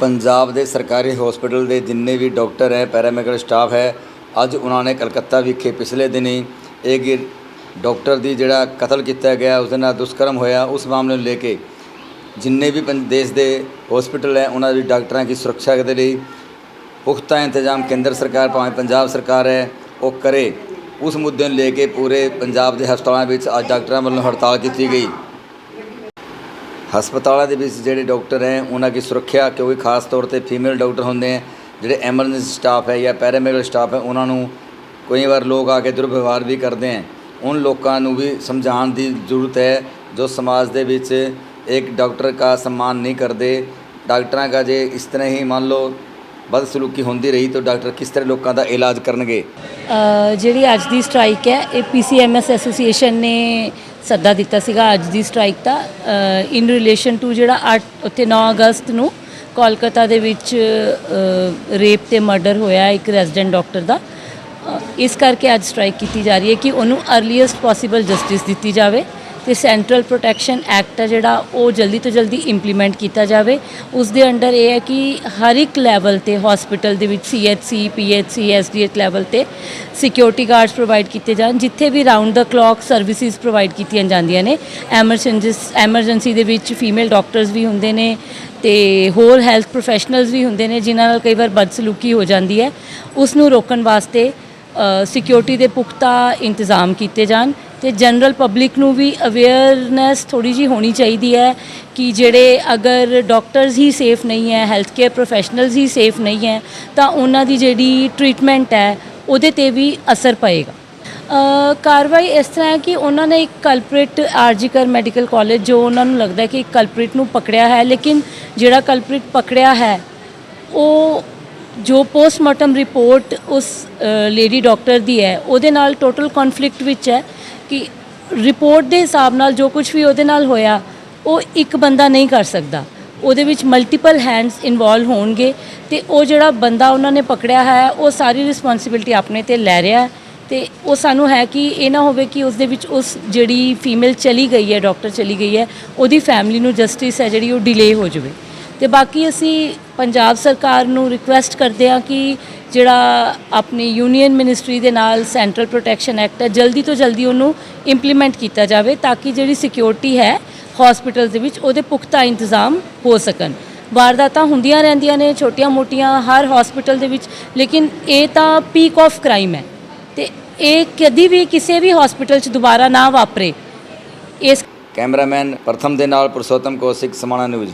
ਪੰਜਾਬ ਦੇ ਸਰਕਾਰੀ ਹਸਪੀਟਲ ਦੇ ਜਿੰਨੇ ਵੀ ਡਾਕਟਰ ਹੈ, ਪੈਰਾਮੈਡੀਕਲ ਸਟਾਫ ਹੈ, ਅੱਜ ਉਹਨਾਂ ਨੇ ਕਲਕੱਤਾ ਵਿਖੇ ਪਿਛਲੇ ਦਿਨੀ ਇੱਕ ਡਾਕਟਰ ਦੀ ਜਿਹੜਾ ਕਤਲ ਕੀਤਾ ਗਿਆ, ਉਸ ਦੇ ਨਾਲ ਦੁਸ਼ਕਰਮ ਹੋਇਆ, ਉਸ ਮਾਮਲੇ ਨੂੰ ਲੈ ਕੇ ਜਿੰਨੇ ਵੀ ਪੰ- ਦੇਸ਼ ਦੇ ਹਸਪੀਟਲ ਹੈ, ਉਹਨਾਂ ਦੀ ਡਾਕਟਰਾਂ ਦੀ ਸੁਰੱਖਿਆ ਦੇ ਲਈ ਪੁਖਤਾ ਇੰਤਜ਼ਾਮ ਕੇਂਦਰ ਸਰਕਾਰ, ਭਾਵੇਂ ਪੰਜਾਬ ਸਰਕਾਰ ਹੈ, ਉਹ ਕਰੇ। ਉਸ ਮੁੱਦੇ ਨੂੰ ਲੈ ਕੇ ਪੂਰੇ ਪੰਜਾਬ ਦੇ ਹਸਪਤਾਲਾਂ ਵਿੱਚ ਅੱਜ ਡਾਕਟਰਾਂ ਵੱਲੋਂ ਹੜਤਾਲ ਕੀਤੀ ਗਈ। ਹਸਪਤਾਲਾਂ ਦੇ ਵਿੱਚ ਜਿਹੜੇ ਡਾਕਟਰ ਹੈ, ਉਹਨਾਂ ਦੀ ਸੁਰੱਖਿਆ ਕਿਉਂਕਿ ਖਾਸ ਤੌਰ ਤੇ ਫੀਮੇਲ ਡਾਕਟਰ ਹੁੰਦੇ ਹੈ, ਜਿਹੜੇ ਐਮਰਜੈਂਸੀ ਸਟਾਫ ਹੈ ਜਾਂ ਪੈਰਾਮੈਡੀਕਲ ਸਟਾਫ ਹੈ, ਉਹਨਾਂ ਨੂੰ ਕਈ ਵਾਰ ਲੋਕ ਆ ਕੇ ਦੁਰਵਿਵਹਾਰ ਵੀ ਕਰਦੇ ਹੈ। ਉਨ ਲੋਕਾਂ ਨੂੰ ਵੀ ਸਮਝਾਉਣ ਦੀ ਜ਼ਰੂਰਤ ਹੈ, ਜੋ ਸਮਾਜ ਦੇ ਵਿੱਚ ਇੱਕ ਡਾਕਟਰ ਦਾ ਸਨਮਾਨ ਨਹੀਂ ਕਰਦੇ। ਡਾਕਟਰਾਂ ਦਾ ਜੇ ਇਸ ਤਰ੍ਹਾਂ ਹੀ ਮੰਨ ਲਓ ਬਦਸਲੂਕੀ ਹੁੰਦੀ ਰਹੀ, ਤਾਂ ਡਾਕਟਰ ਕਿਸ ਤਰ੍ਹਾਂ ਲੋਕਾਂ ਦਾ ਇਲਾਜ ਕਰਨਗੇ? ਜਿਹੜੀ ਅੱਜ ਦੀ ਸਟ੍ਰਾਈਕ ਹੈ, ਇਹ ਪੀਸੀਐਮਐਸ ਐਸੋਸੀਏਸ਼ਨ ਨੇ ਸੱਦਾ ਦਿੱਤਾ ਸੀਗਾ ਅੱਜ ਦੀ ਸਟ੍ਰਾਈਕ ਦਾ ਇਨ ਰਿਲੇਸ਼ਨ ਟੂ ਜਿਹੜਾ 8 ਉੱਥੇ 9 ਅਗਸਤ ਨੂੰ ਕੋਲਕਾਤਾ ਦੇ ਵਿੱਚ ਰੇਪ ਤੇ ਮਰਡਰ ਹੋਇਆ ਇੱਕ ਰੈਜ਼ੀਡੈਂਟ ਡਾਕਟਰ ਦਾ। ਇਸ ਕਰਕੇ ਅੱਜ ਸਟ੍ਰਾਈਕ ਕੀਤੀ ਜਾ ਰਹੀ ਹੈ ਕਿ ਉਹਨੂੰ ਅਰਲੀਐਸਟ ਪੋਸੀਬਲ ਜਸਟਿਸ ਦਿੱਤੀ ਜਾਵੇ। ਤੇ ਸੈਂਟਰਲ ਪ੍ਰੋਟੈਕਸ਼ਨ ਐਕਟ ਹੈ ਜਿਹੜਾ ਉਹ ਜਲਦੀ ਤੋਂ ਜਲਦੀ ਇੰਪਲੀਮੈਂਟ ਕੀਤਾ ਜਾਵੇ। ਉਸ ਦੇ ਅੰਡਰ ਇਹ ਹੈ ਕਿ ਹਰ ਇੱਕ ਲੈਵਲ ਤੇ ਹਸਪੀਟਲ ਦੇ ਵਿੱਚ ਸੀਐਚਸੀ ਪੀਐਚਸੀ ਐਸਡੀਐਚ ਲੈਵਲ ਤੇ ਸਿਕਿਉਰਿਟੀ ਗਾਰਡਸ ਪ੍ਰੋਵਾਈਡ ਕੀਤੇ ਜਾਣ, ਜਿੱਥੇ ਵੀ round the clock services provide ਕੀਤੀਆਂ ਜਾਂਦੀਆਂ ਨੇ। ਐਮਰਜੈਂਸੀ ਐਮਰਜੈਂਸੀ ਦੇ ਵਿੱਚ ਫੀਮੇਲ ਡਾਕਟਰਸ ਵੀ ਹੁੰਦੇ ਨੇ ਤੇ ਹੋਰ ਹੈਲਥ ਪ੍ਰੋਫੈਸ਼ਨਲਸ ਵੀ ਹੁੰਦੇ ਨੇ, ਜਿਨ੍ਹਾਂ ਨਾਲ ਕਈ ਵਾਰ ਬਦਸਲੂਕੀ ਹੋ ਜਾਂਦੀ ਹੈ। ਉਸ ਨੂੰ ਰੋਕਣ ਵਾਸਤੇ ਸਿਕਿਉਰਿਟੀ ਦੇ ਪੁਖਤਾ ਇੰਤਜ਼ਾਮ ਕੀਤੇ ਜਾਣ। ਤੇ ਜਨਰਲ ਪਬਲਿਕ ਨੂੰ ਵੀ ਅਵੇਅਰਨੈਸ ਥੋੜੀ ਜੀ ਹੋਣੀ ਚਾਹੀਦੀ ਹੈ ਕਿ ਜਿਹੜੇ ਅਗਰ ਡਾਕਟਰਸ ਹੀ ਸੇਫ ਨਹੀਂ ਹੈ ਹੈਲਥ ਕੇਅਰ ਪ੍ਰੋਫੈਸ਼ਨਲਸ ਹੀ ਸੇਫ ਨਹੀਂ ਹੈ, ਤਾਂ ਉਹਨਾਂ ਦੀ ਜਿਹੜੀ ਟ੍ਰੀਟਮੈਂਟ ਹੈ, ਉਹਦੇ ਤੇ ਵੀ ਅਸਰ ਪਏਗਾ। ਕਾਰਵਾਈ ਇਸ ਤਰ੍ਹਾਂ ਹੈ ਕਿ ਉਹਨਾਂ ਨੇ ਇੱਕ ਕਲਪ੍ਰਿਟ ਆਰਜੀਕਰ ਮੈਡੀਕਲ ਕਾਲਜ ਜੋ ਉਹਨਾਂ ਨੂੰ ਲੱਗਦਾ ਕਿ ਇੱਕ ਕਲਪ੍ਰਿਟ ਨੂੰ ਪਕੜਿਆ ਹੈ, ਲੇਕਿਨ ਜਿਹੜਾ ਕਲਪ੍ਰਿਟ ਪਕੜਿਆ ਹੈ, ਉਹ ਜੋ ਪੋਸਟਮਾਰਟਮ ਰਿਪੋਰਟ ਉਸ ਲੇਡੀ ਡਾਕਟਰ ਦੀ ਹੈ, ਉਹਦੇ ਨਾਲ ਟੋਟਲ ਕਨਫਲਿਕਟ ਵਿੱਚ ਹੈ। ਕਿ ਰਿਪੋਰਟ ਦੇ ਹਿਸਾਬ ਨਾਲ ਜੋ ਕੁਝ ਵੀ ਉਹਦੇ ਨਾਲ ਹੋਇਆ, ਉਹ ਇੱਕ ਬੰਦਾ ਨਹੀਂ ਕਰ ਸਕਦਾ। ਉਹਦੇ ਵਿੱਚ ਮਲਟੀਪਲ ਹੈਂਡਸ ਇਨਵੋਲਵ ਹੋਣਗੇ ਤੇ ਉਹ ਜਿਹੜਾ ਬੰਦਾ ਉਹਨਾਂ ਨੇ ਪਕੜਿਆ ਹੈ, ਉਹ ਸਾਰੀ ਰਿਸਪੌਂਸਿਬਿਲਟੀ ਆਪਣੇ ਤੇ ਲੈ ਰਿਹਾ ਹੈ ਤੇ ਉਹ ਸਾਨੂੰ ਹੈ ਕਿ ਇਹ ਨਾ ਹੋਵੇ ਕਿ ਉਸ ਦੇ ਵਿੱਚ ਉਸ ਜਿਹੜੀ ਫੀਮੇਲ ਚਲੀ ਗਈ ਹੈ ਡਾਕਟਰ ਚਲੀ ਗਈ ਹੈ, ਉਹਦੀ ਫੈਮਿਲੀ ਨੂੰ ਜਸਟਿਸ ਹੈ ਜਿਹੜੀ ਉਹ ਡਿਲੇ ਹੋ ਜਾਵੇ। ਤੇ ਬਾਕੀ ਅਸੀਂ ਪੰਜਾਬ ਸਰਕਾਰ ਨੂੰ ਰਿਕੁਐਸਟ ਕਰਦੇ ਹਾਂ ਕਿ ਜਿਹੜਾ ਆਪਣੀ ਯੂਨੀਅਨ ਮਿਨਿਸਟਰੀ ਦੇ ਨਾਲ ਸੈਂਟਰਲ ਪ੍ਰੋਟੈਕਸ਼ਨ ਐਕਟ ਹੈ, ਜਲਦੀ ਤੋਂ ਜਲਦੀ ਉਹਨੂੰ ਇੰਪਲੀਮੈਂਟ ਕੀਤਾ ਜਾਵੇ ਤਾਂ ਕਿ ਜਿਹੜੀ ਸਿਕਿਉਰਿਟੀ ਹੈ ਹਸਪੀਟਲ ਦੇ ਵਿੱਚ, ਉਹਦੇ ਪੁਖਤਾ ਇੰਤਜ਼ਾਮ ਹੋ ਸਕਣ। ਵਾਰਦਾਤਾਂ ਹੁੰਦੀਆਂ ਰਹਿੰਦੀਆਂ ਨੇ ਛੋਟੀਆਂ-ਮੋਟੀਆਂ ਹਰ ਹਸਪੀਟਲ ਦੇ ਵਿੱਚ, ਲੇਕਿਨ ਇਹ ਤਾਂ ਪੀਕ ਆਫ ਕ੍ਰਾਈਮ ਹੈ। ਤੇ ਇਹ ਕਦੀ ਵੀ ਕਿਸੇ ਵੀ ਹਸਪੀਟਲ 'ਚ ਦੁਬਾਰਾ ਨਾ ਵਾਪਰੇ। ਇਸ ਕੈਮਰਾਮੈਨ ਪ੍ਰਥਮ ਦੇ ਨਾਲ ਪੁਰਸ਼ੋਤਮ ਕੌਸ਼ਿਕ ਸਮਾਣਾ ਨਿਊਜ਼।